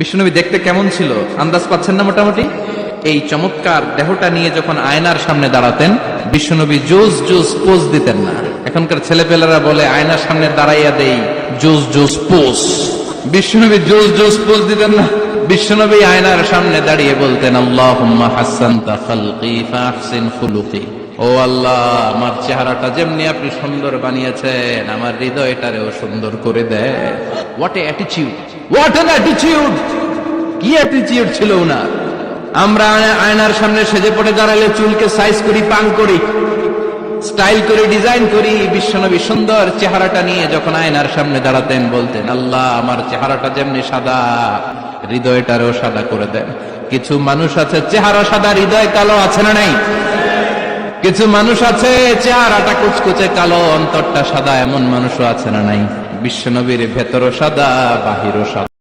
বিশ্বনবী দেখতে কেমন ছিল? আন্দাজ পাচ্ছেন না মোটামুটি? এই চমৎকার দেহটা নিয়ে যখন আয়নার সামনে দাঁড়াতেন বিশ্বনবী জোস জোস পোজ দিতেন না। এখনকার ছেলেপেলেরা বলে, আয়নার সামনে দাঁড়াইয়া দেই, জোস জোস পোজ বিশ্বনবী জোস জোস পোজ দিতেন না। বিশ্বনবী আয়নার সামনে দাঁড়িয়ে বলতেন, আল্লাহুম্মা হাসানতা খালকি ফাহসিন খুলুকি। ও আল্লাহ, আমার চেহারাটা যেমনি আপনি সুন্দর বানিয়েছেন, আমার হৃদয়টারেও সুন্দর করে দেয়। What a attitude what an attitude কি অ্যাটিটিউড ছিল ওনার আমরা আয়নার সামনে সেজে পড়ে দাঁড়ালে চুলকে সাইজ করি, পাং করি স্টাইল করে ডিজাইন করি, বিশ্বনবী সুন্দর চেহারাটা নিয়ে যখন আয়নার সামনে দাঁড়াতেন বলতেন, আল্লাহ, আমার চেহারাটা যেমনি সাদা, হৃদয়টারও সাদা করে দেন। কিছু মানুষ আছে, চেহারা সাদা, হৃদয় কালো আছে না নাই? কিছু মানুষ আছে, চেহারাটা কুচকুচে কালো, অন্তরটা সাদা, এমন মানুষও আছে না নাই? বিশ্বনবীর ভেতর সাদা বাহিরও সাদা।